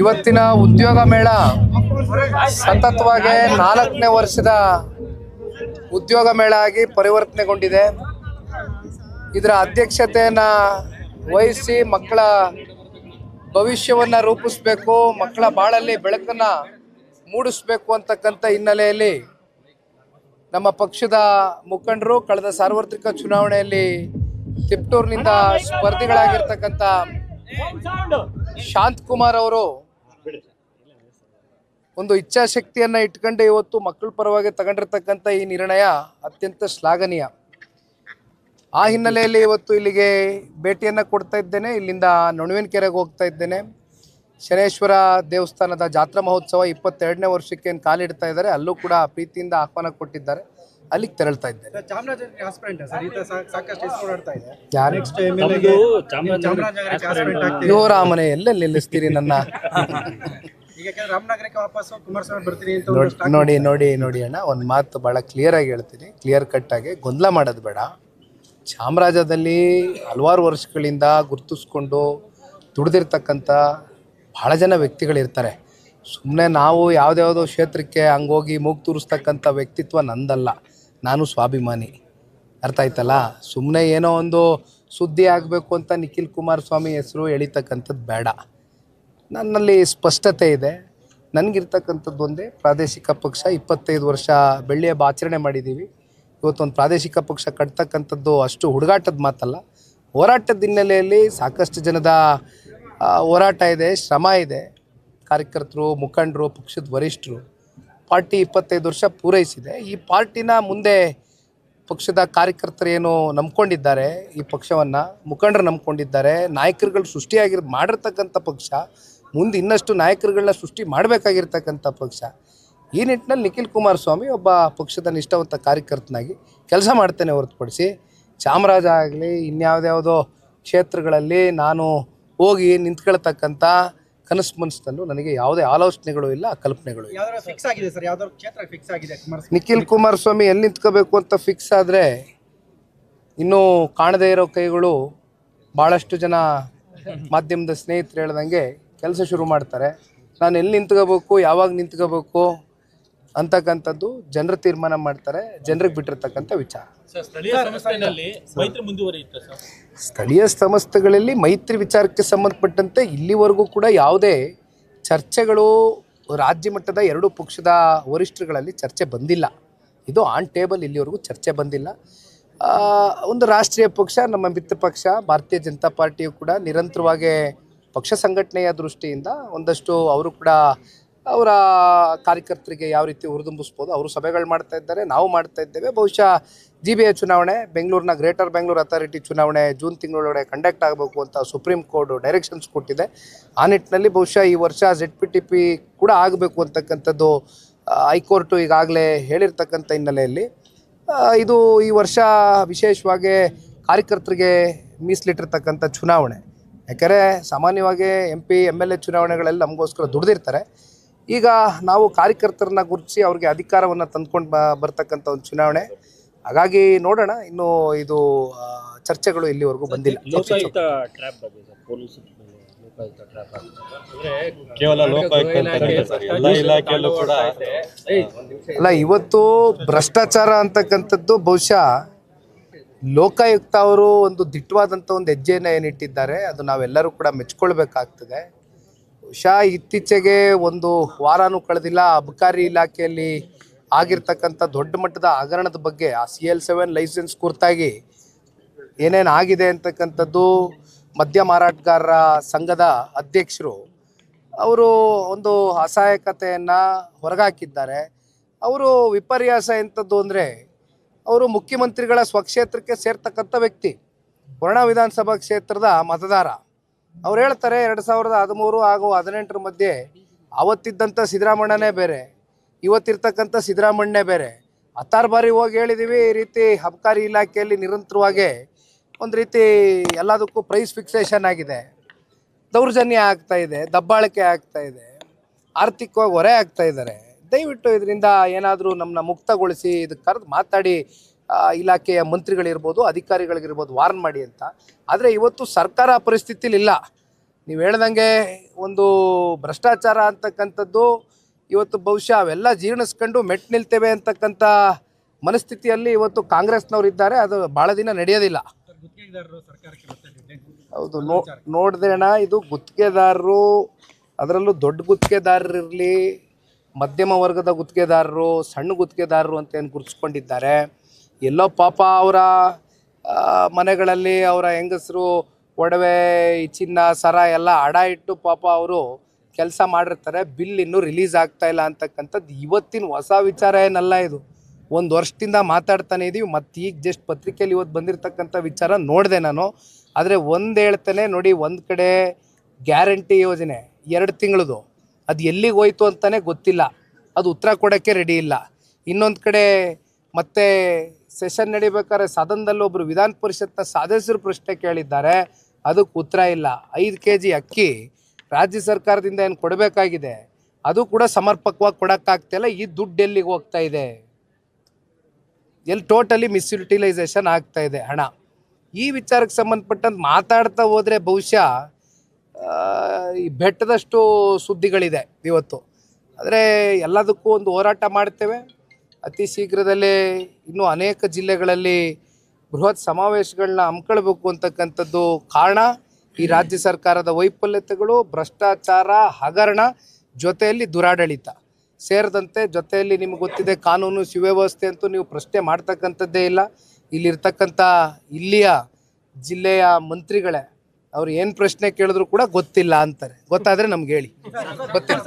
ಇವತ್ತಿನ ಉದ್ಯೋಗ ಮೇಳ ಸತತವಾಗಿ ನಾಲ್ಕನೇ ವರ್ಷದ ಉದ್ಯೋಗ ಮೇಳ ಆಗಿ ಪರಿವರ್ತನೆಗೊಂಡಿದೆ. ಇದರ ಅಧ್ಯಕ್ಷತೆಯನ್ನ ವಹಿಸಿ ಮಕ್ಕಳ ಭವಿಷ್ಯವನ್ನ ರೂಪಿಸ್ಬೇಕು, ಮಕ್ಕಳ ಬಾಳಲ್ಲಿ ಬೆಳಕನ್ನ ಮೂಡಿಸ್ಬೇಕು ಅಂತಕ್ಕಂಥ ಹಿನ್ನೆಲೆಯಲ್ಲಿ ನಮ್ಮ ಪಕ್ಷದ ಮುಖಂಡರು ಕಳೆದ ಸಾರ್ವತ್ರಿಕ ಚುನಾವಣೆಯಲ್ಲಿ ತಿಪ್ಟೂರಿನಿಂದ ಸ್ಪರ್ಧಿಗಳಾಗಿರ್ತಕ್ಕಂಥ ಶಾಂತ್ ಕುಮಾರ್ ಅವರು ಒಂದು ಇಚ್ಛಾಶಕ್ತಿಯನ್ನ ಇಟ್ಕೊಂಡೆ ಇವತ್ತು ಮಕ್ಕಳ ಪರವಾಗಿ ತಗೊಂಡಿರ್ತಕ್ಕಂಥ ಈ ನಿರ್ಣಯ ಅತ್ಯಂತ ಶ್ಲಾಘನೀಯ. ಆ ಹಿನ್ನೆಲೆಯಲ್ಲಿ ಇವತ್ತು ಇಲ್ಲಿಗೆ ಭೇಟಿಯನ್ನು ಕೊಡ್ತಾ ಇದ್ದೇನೆ. ಇಲ್ಲಿಂದ ನೊಣವಿನಕೆರೆಗೆ ಹೋಗ್ತಾ ಇದ್ದೇನೆ. ಶನೇಶ್ವರ ದೇವಸ್ಥಾನದ ಜಾತ್ರಾ ಮಹೋತ್ಸವ ಇಪ್ಪತ್ತೆರಡನೇ ವರ್ಷಕ್ಕೆ ಏನು ಕಾಲಿಡ್ತಾ ಇದ್ದಾರೆ, ಅಲ್ಲೂ ಕೂಡ ಪ್ರೀತಿಯಿಂದ ಆಹ್ವಾನ ಕೊಟ್ಟಿದ್ದಾರೆ. ಅಲ್ಲಿಗೆ ತೆರಳ್ತಾ ಇದ್ದೇನೆ. Chamarajanagar aspirant sir? ಈತ ಸಾ- ಸಾಕಷ್ಟು ಹೆಸರು ಓಡಾಡ್ತಾ ಇದೆ. ಯಾರು? ನೆಕ್ಸ್ಟ್ ಎಂ ಎಲ್ ಎಗೆ ಚಾಮರಾಜನಗರಕ್ಕೆ ಆಸ್ಪಿರೆಂಟ್ ಆಗ್ತಿದೆ ಯುವರಾಮನೆ ಎಲ್ಲೆಲ್ಲಿ ನಿಲ್ಲಿಸ್ತೀರಿ ನನ್ನ. ಈಗ ಕೆಲವು ರಾಮನಗರಕ್ಕೆ ವಾಪಸ್ ಕುಮಾರಸ್ವಾಮಿ ಬರ್ತೀನಿ ಅಂತ ನೋಡಿ ಒಂದಷ್ಟು ನೋಡಿ ನೋಡಿ ನೋಡಿ ಅಣ್ಣ ಒಂದು ಮಾತು ಭಾಳ ಕ್ಲಿಯರ್ ಆಗಿ ಹೇಳ್ತೀನಿ. ಕ್ಲಿಯರ್ ಕಟ್ ಆಗಿ ಗೊಂದಲ ಮಾಡೋದು ಬೇಡ. ಚಾಮರಾಜದಲ್ಲಿ ಹಲವಾರು ವರ್ಷಗಳಿಂದ ಗುರುತಿಸ್ಕೊಂಡು ದುಡ್ದಿರ್ತಕ್ಕಂಥ ಭಾಳ ಜನ ವ್ಯಕ್ತಿಗಳಿರ್ತಾರೆ ಸುಮ್ಮನೆ ನಾವು ಯಾವುದ್ಯಾವುದೋ ಕ್ಷೇತ್ರಕ್ಕೆ ಹಂಗೋಗಿ ಮೂಗು ತೂರಿಸ್ತಕ್ಕಂಥ ವ್ಯಕ್ತಿತ್ವ ನಂದಲ್ಲ. ನಾನು ಸ್ವಾಭಿಮಾನಿ. ಅರ್ಥ ಆಯ್ತಲ್ಲ? ಸುಮ್ಮನೆ ಏನೋ ಒಂದು ಸುದ್ದಿ ಆಗಬೇಕು ಅಂತ ನಿಖಿಲ್ ಕುಮಾರಸ್ವಾಮಿ ಹೆಸರು ಎಳಿತಕ್ಕಂಥದ್ದು ಬೇಡ. ನನ್ನಲ್ಲಿ ಸ್ಪಷ್ಟತೆ ಇದೆ. ನನಗಿರ್ತಕ್ಕಂಥದ್ದು ಒಂದೇ, ಪ್ರಾದೇಶಿಕ ಪಕ್ಷ ಇಪ್ಪತ್ತೈದು ವರ್ಷ ಬೆಳ್ಳಿ ಹಬ್ಬ ಆಚರಣೆ ಮಾಡಿದ್ದೀವಿ. ಇವತ್ತೊಂದು ಪ್ರಾದೇಶಿಕ ಪಕ್ಷ ಕಟ್ತಕ್ಕಂಥದ್ದು ಅಷ್ಟು ಹುಡುಗಾಟದ ಮಾತಲ್ಲ. ಹೋರಾಟದ ಹಿನ್ನೆಲೆಯಲ್ಲಿ ಸಾಕಷ್ಟು ಜನದ ಹೋರಾಟ ಇದೆ, ಶ್ರಮ ಇದೆ. ಕಾರ್ಯಕರ್ತರು, ಮುಖಂಡರು, ಪಕ್ಷದ ವರಿಷ್ಠರು ಪಾರ್ಟಿ ಇಪ್ಪತ್ತೈದು ವರ್ಷ ಪೂರೈಸಿದೆ. ಈ ಪಾರ್ಟಿನ ಮುಂದೆ ಪಕ್ಷದ ಕಾರ್ಯಕರ್ತರು ಏನು ನಂಬ್ಕೊಂಡಿದ್ದಾರೆ, ಈ ಪಕ್ಷವನ್ನು ಮುಖಂಡರು ನಂಬ್ಕೊಂಡಿದ್ದಾರೆ, ನಾಯಕರುಗಳು ಸೃಷ್ಟಿಯಾಗಿರ್, ಮಾಡಿರ್ತಕ್ಕಂಥ ಪಕ್ಷ, ಮುಂದೆ ಇನ್ನಷ್ಟು ನಾಯಕರುಗಳನ್ನ ಸೃಷ್ಟಿ ಮಾಡಬೇಕಾಗಿರ್ತಕ್ಕಂಥ ಪಕ್ಷ. ಈ ನಿಟ್ಟಿನಲ್ಲಿ ನಿಖಿಲ್ ಕುಮಾರಸ್ವಾಮಿ ಒಬ್ಬ ಪಕ್ಷದ ನಿಷ್ಠಾವಂತ ಕಾರ್ಯಕರ್ತನಾಗಿ ಕೆಲಸ ಮಾಡ್ತೇನೆ ಹೊರತುಪಡಿಸಿ, ಚಾಮರಾಜ ಆಗಲಿ, ಇನ್ಯಾವುದ್ಯಾವುದೋ ಕ್ಷೇತ್ರಗಳಲ್ಲಿ ನಾನು ಹೋಗಿ ನಿಂತ್ಕೊಳ್ತಕ್ಕಂಥ ಕನಸು ಮನಸ್ಸಲ್ಲೂ ನನಗೆ ಯಾವುದೇ ಆಲೋಚನೆಗಳು ಇಲ್ಲ ಕಲ್ಪನೆಗಳು ಫಿಕ್ಸ್ ಆಗಿದೆ ಸರ್? ಯಾವ್ದಾದ್ರು ಕ್ಷೇತ್ರ ಫಿಕ್ಸ್ ಆಗಿದೆ ನಿಖಿಲ್ ಕುಮಾರಸ್ವಾಮಿ ಎಲ್ಲಿ ನಿಂತ್ಕೋಬೇಕು ಅಂತ ಫಿಕ್ಸ್ ಆದರೆ ಇನ್ನೂ ಕಾಣದೇ ಇರೋ ಕೈಗಳು ಭಾಳಷ್ಟು ಜನ ಮಾಧ್ಯಮದ ಸ್ನೇಹಿತರು ಹೇಳ್ದಂಗೆ ಕೆಲಸ ಶುರು ಮಾಡ್ತಾರೆ. ನಾನು ಎಲ್ಲಿ ನಿಂತ್ಕೋಬೇಕು ಯಾವಾಗ ನಿಂತ್ಕೋಬೇಕು ಅಂತಕ್ಕಂಥದ್ದು ಜನರು ತೀರ್ಮಾನ ಮಾಡ್ತಾರೆ ಜನರಿಗೆ ಬಿಟ್ಟಿರ್ತಕ್ಕಂಥ ವಿಚಾರ. ಸರ್ ಸ್ಥಳೀಯ ಸಂಸ್ಥೆಗಳಲ್ಲಿ ಮೈತ್ರಿ ವಿಚಾರಕ್ಕೆ ಸಂಬಂಧಪಟ್ಟಂತೆ ಇಲ್ಲಿವರೆಗೂ ಕೂಡ ಯಾವುದೇ ಚರ್ಚೆಗಳು ರಾಜ್ಯ ಮಟ್ಟದ ಎರಡು ಪಕ್ಷದ ವರಿಷ್ಠರುಗಳಲ್ಲಿ ಚರ್ಚೆ ಬಂದಿಲ್ಲ. ಇದು ಆನ್ ಟೇಬಲ್ ಇಲ್ಲಿವರೆಗೂ ಚರ್ಚೆ ಬಂದಿಲ್ಲ. ಒಂದು ರಾಷ್ಟ್ರೀಯ ಪಕ್ಷ ನಮ್ಮ ಮಿತ್ರ ಪಕ್ಷ ಭಾರತೀಯ ಜನತಾ ಪಾರ್ಟಿಯು ಕೂಡ ನಿರಂತರವಾಗಿ ಪಕ್ಷ ಸಂಘಟನೆಯ ದೃಷ್ಟಿಯಿಂದ ಒಂದಷ್ಟು ಅವರು ಕೂಡ ಅವರ ಕಾರ್ಯಕರ್ತರಿಗೆ ಯಾವ ರೀತಿ ಹುರಿದುಂಬಿಸ್ಬೋದು, ಅವರು ಸಭೆಗಳು ಮಾಡ್ತಾ ಇದ್ದಾರೆ, ನಾವು ಮಾಡ್ತಾ ಇದ್ದೇವೆ. ಬಹುಶಃ ಜಿ ಬಿ ಎ ಚುನಾವಣೆ, ಬೆಂಗಳೂರಿನ ಗ್ರೇಟರ್ ಬೆಂಗಳೂರು ಅಥಾರಿಟಿ ಚುನಾವಣೆ ಜೂನ್ ತಿಂಗಳೊಳಗಡೆ ಕಂಡಕ್ಟ್ ಆಗಬೇಕು ಅಂತ ಸುಪ್ರೀಂ ಕೋರ್ಟ್ ಡೈರೆಕ್ಷನ್ಸ್ ಕೊಟ್ಟಿದೆ. ಆ ನಿಟ್ಟಿನಲ್ಲಿ ಬಹುಶಃ ಈ ವರ್ಷ ಜೆಡ್ ಪಿ ಟಿ ಪಿ ಕೂಡ ಆಗಬೇಕು ಅಂತಕ್ಕಂಥದ್ದು ಹೈಕೋರ್ಟು ಈಗಾಗಲೇ ಹೇಳಿರ್ತಕ್ಕಂಥ ಹಿನ್ನೆಲೆಯಲ್ಲಿ. ಇದು ಈ ವರ್ಷ ವಿಶೇಷವಾಗಿ ಕಾರ್ಯಕರ್ತರಿಗೆ ಮೀಸಲಿಟ್ಟಿರ್ತಕ್ಕಂಥ ಚುನಾವಣೆ. ಯಾಕೆಂದರೆ ಸಾಮಾನ್ಯವಾಗಿ M P M L A ಚುನಾವಣೆಗಳಲ್ಲಿ ನಮಗೋಸ್ಕರ ದುಡ್ದಿರ್ತಾರೆ. ಈಗ ನಾವು ಕಾರ್ಯಕರ್ತರನ್ನ ಗುರುತಿಸಿ ಅವ್ರಿಗೆ ಅಧಿಕಾರವನ್ನು ತಂದ್ಕೊಂಡು ಬ ಬರ್ತಕ್ಕಂಥ ಒಂದು ಚುನಾವಣೆ. ಹಾಗಾಗಿ ನೋಡೋಣ ಇನ್ನು ಇದು ಚರ್ಚೆಗಳು ಇಲ್ಲಿವರೆಗೂ ಬಂದಿಲ್ಲ. ಲೋಕಾಯುಕ್ತ ಟ್ರ್ಯಾಪ್ ಬಗ್ಗೆ ಸರ್ ಪೊಲೀಸ್ ಲೋಕಾಯುಕ್ತ ಟ್ರ್ಯಾಪ್ ಅಂದ್ರೆ ಕೇವಲ ಲೋಕಾಯುಕ್ತ ಅಂತಲ್ಲ ಸರ್ ಎಲ್ಲ ಇಲಾಖೆಯಲ್ಲೂ ಕೂಡ ಅಲ್ಲ ಇವತ್ತು ಭ್ರಷ್ಟಾಚಾರ ಅಂತಕ್ಕಂಥದ್ದು ಬಹುಶಃ ಲೋಕಾಯುಕ್ತ ಅವರು ಒಂದು ದಿಟ್ಟವಾದಂಥ ಒಂದು ಹೆಜ್ಜೆಯನ್ನು ಏನಿಟ್ಟಿದ್ದಾರೆ ಅದು ನಾವೆಲ್ಲರೂ ಕೂಡ ಮೆಚ್ಕೊಳ್ಬೇಕಾಗ್ತದೆ. ಬಹುಶಃ ಇತ್ತೀಚೆಗೆ ಒಂದು ವಾರನೂ ಕಳೆದಿಲ್ಲ. ಅಬಕಾರಿ ಇಲಾಖೆಯಲ್ಲಿ ಆಗಿರ್ತಕ್ಕಂಥ ದೊಡ್ಡ ಮಟ್ಟದ ಹಗರಣದ ಬಗ್ಗೆ, ಆ ಸಿ ಎಲ್ ಸೆವೆನ್ ಲೈಸೆನ್ಸ್ ಕುರಿತಾಗಿ ಏನೇನು ಆಗಿದೆ ಅಂತಕ್ಕಂಥದ್ದು ಮದ್ಯ ಮಾರಾಟಗಾರರ ಸಂಘದ ಅಧ್ಯಕ್ಷರು ಅವರು ಒಂದು ಅಸಹಾಯಕತೆಯನ್ನು ಹೊರಗಾಕಿದ್ದಾರೆ. ಅವರು ವಿಪರ್ಯಾಸ ಎಂಥದ್ದು ಅಂದರೆ, ಅವರು ಮುಖ್ಯಮಂತ್ರಿಗಳ ಸ್ವಕ್ಷೇತ್ರಕ್ಕೆ ಸೇರ್ತಕ್ಕಂಥ ವ್ಯಕ್ತಿ ವರ್ಣ ವಿಧಾನಸಭಾ ಕ್ಷೇತ್ರದ ಮತದಾರ. ಅವ್ರು ಹೇಳ್ತಾರೆ ಎರಡು ಸಾವಿರದ ಹದಿಮೂರು ಹಾಗೂ ಹದಿನೆಂಟರ ಮಧ್ಯೆ ಅವತ್ತಿದ್ದಂಥ ಸಿದ್ದರಾಮಣ್ಣನೇ ಬೇರೆ, ಇವತ್ತಿರ್ತಕ್ಕಂಥ ಸಿದ್ದರಾಮಣ್ಣನೇ ಬೇರೆ. ಹತ್ತಾರು ಬಾರಿ ಹೋಗಿ ಹೇಳಿದ್ದೀವಿ ಈ ರೀತಿ ಅಬಕಾರಿ ಇಲಾಖೆಯಲ್ಲಿ ನಿರಂತರವಾಗಿ ಒಂದು ರೀತಿ ಎಲ್ಲದಕ್ಕೂ ಪ್ರೈಸ್ ಫಿಕ್ಸೇಷನ್ ಆಗಿದೆ. ದೌರ್ಜನ್ಯ ಆಗ್ತಾ ಇದೆ, ದಬ್ಬಾಳಿಕೆ ಆಗ್ತಾ ಇದೆ, ಆರ್ಥಿಕವಾಗಿ ಹೊರೆ ಆಗ್ತಾ ಇದ್ದಾರೆ. ದಯವಿಟ್ಟು ಇದರಿಂದ ಏನಾದರೂ ನಮ್ಮನ್ನ ಮುಕ್ತಗೊಳಿಸಿ, ಇದಕ್ಕೆ ಕರೆದು ಮಾತಾಡಿ. ಇಲಾಖೆಯ ಮಂತ್ರಿಗಳಿರ್ಬೋದು ಅಧಿಕಾರಿಗಳಿಗಿರ್ಬೋದು ವಾರ್ನ್ ಮಾಡಿ ಅಂತ. ಆದರೆ ಇವತ್ತು ಸರ್ಕಾರ ಆ ಪರಿಸ್ಥಿತಿಲಿ ಇಲ್ಲ. ನೀವು ಹೇಳ್ದಂಗೆ ಒಂದು ಭ್ರಷ್ಟಾಚಾರ ಅಂತಕ್ಕಂಥದ್ದು ಇವತ್ತು ಬಹುಶಃ ಅವೆಲ್ಲ ಜೀರ್ಣಿಸ್ಕೊಂಡು ಮೆಟ್ ನಿಲ್ತೇವೆ ಅಂತಕ್ಕಂಥ ಮನಸ್ಥಿತಿಯಲ್ಲಿ ಇವತ್ತು ಕಾಂಗ್ರೆಸ್ನವ್ರು ಇದ್ದಾರೆ. ಅದು ಭಾಳ ದಿನ ನಡೆಯೋದಿಲ್ಲ. ಹೌದು, ನೋ ನೋಡ್ದೇಣ ಇದು ಗುತ್ತಿಗೆದಾರರು, ಅದರಲ್ಲೂ ದೊಡ್ಡ ಗುತ್ತಿಗೆದಾರರಿರಲಿ ಮಧ್ಯಮ ವರ್ಗದ ಗುತ್ತಿಗೆದಾರರು, ಸಣ್ಣ ಗುತ್ತಿಗೆದಾರರು ಅಂತ ಏನು ಗುರುತಿಸ್ಕೊಂಡಿದ್ದಾರೆ. ಎಲ್ಲೋ ಪಾಪ ಅವರ ಮನೆಗಳಲ್ಲಿ ಅವರ ಹೆಂಗಸರು, ಒಡವೆ, ಚಿನ್ನ, ಸರ ಎಲ್ಲ ಅಡ ಇಟ್ಟು ಪಾಪ ಅವರು ಕೆಲಸ ಮಾಡಿರ್ತಾರೆ. ಬಿಲ್ ಇನ್ನೂ ರಿಲೀಸ್ ಆಗ್ತಾ ಇಲ್ಲ ಅಂತಕ್ಕಂಥದ್ದು ಇವತ್ತಿನ ಹೊಸ ವಿಚಾರ ಏನಲ್ಲ ಇದು. ಒಂದು ವರ್ಷದಿಂದ ಮಾತಾಡ್ತಾನೆ ಇದೀವಿ. ಮತ್ತು ಈಗ ಜಸ್ಟ್ ಪತ್ರಿಕೆಯಲ್ಲಿ ಇವತ್ತು ಬಂದಿರತಕ್ಕಂಥ ವಿಚಾರ ನೋಡಿದೆ ನಾನು. ಆದರೆ ಒಂದು ಹೇಳ್ತೇನೆ ನೋಡಿ, ಒಂದು ಕಡೆ ಗ್ಯಾರಂಟಿ ಯೋಜನೆ ಎರಡು ತಿಂಗಳದು. ಅದು ಎಲ್ಲಿಗೆ ಹೋಯ್ತು ಅಂತಲೇ ಗೊತ್ತಿಲ್ಲ. ಅದು ಉತ್ತರ ಕೊಡೋಕ್ಕೆ ರೆಡಿ ಇಲ್ಲ. ಇನ್ನೊಂದು ಕಡೆ ಮತ್ತೆ ಸೆಷನ್ ನಡಿಬೇಕಾದ್ರೆ ಸದನದಲ್ಲಿ ಒಬ್ಬರು ವಿಧಾನ ಪರಿಷತ್ನ ಸದಸ್ಯರು ಪ್ರಶ್ನೆ ಕೇಳಿದ್ದಾರೆ. ಅದಕ್ಕೆ ಉತ್ತರ ಇಲ್ಲ. ಐದು ಕೆ ಜಿ ಅಕ್ಕಿ ರಾಜ್ಯ ಸರ್ಕಾರದಿಂದ ಏನು ಕೊಡಬೇಕಾಗಿದೆ? ಅದು ಕೂಡ ಸಮರ್ಪಕವಾಗಿ ಕೊಡೋಕ್ಕಾಗ್ತಿಲ್ಲ ಈ ದುಡ್ಡು ಎಲ್ಲಿಗೆ ಹೋಗ್ತಾ ಇದೆ? ಎಲ್ಲಿ ಟೋಟಲಿ ಮಿಸ್ಯುಟಿಲೈಸೇಷನ್ ಆಗ್ತಾ ಇದೆ ಹಣ. ಈ ವಿಚಾರಕ್ಕೆ ಸಂಬಂಧಪಟ್ಟಂತೆ ಮಾತಾಡ್ತಾ ಹೋದರೆ ಬಹುಶಃ ಈ ಬೆಟ್ಟದಷ್ಟು ಸುದ್ದಿಗಳಿದೆ ಇವತ್ತು. ಆದರೆ ಎಲ್ಲದಕ್ಕೂ ಒಂದು ಹೋರಾಟ ಮಾಡ್ತೇವೆ. ಅತಿ ಶೀಘ್ರದಲ್ಲೇ ಇನ್ನೂ ಅನೇಕ ಜಿಲ್ಲೆಗಳಲ್ಲಿ ಬೃಹತ್ ಸಮಾವೇಶಗಳನ್ನ ಹಮ್ಮಿಕೊಳ್ಬೇಕು ಅಂತಕ್ಕಂಥದ್ದು ಕಾರಣ ಈ ರಾಜ್ಯ ಸರ್ಕಾರದ ವೈಫಲ್ಯತೆಗಳು, ಭ್ರಷ್ಟಾಚಾರ, ಹಗರಣ ಜೊತೆಯಲ್ಲಿ ದುರಾಡಳಿತ. ಸೇರಿದಂತೆ ಜೊತೆಯಲ್ಲಿ ನಿಮ್ಗೆ ಗೊತ್ತಿದೆ ಕಾನೂನು ಸುವ್ಯವಸ್ಥೆ ಅಂತೂ ನೀವು ಪ್ರಶ್ನೆ ಮಾಡ್ತಕ್ಕಂಥದ್ದೇ ಇಲ್ಲ. ಇಲ್ಲಿರ್ತಕ್ಕಂಥ ಇಲ್ಲಿಯ ಜಿಲ್ಲೆಯ ಮಂತ್ರಿಗಳೇ ಅವ್ರು ಏನು ಪ್ರಶ್ನೆ ಕೇಳಿದ್ರು ಕೂಡ ಗೊತ್ತಿಲ್ಲ ಅಂತಾರೆ. ಗೊತ್ತಾದರೆ ನಮ್ಗೆ ಹೇಳಿ. ಗೊತ್ತಿಲ್ಲ.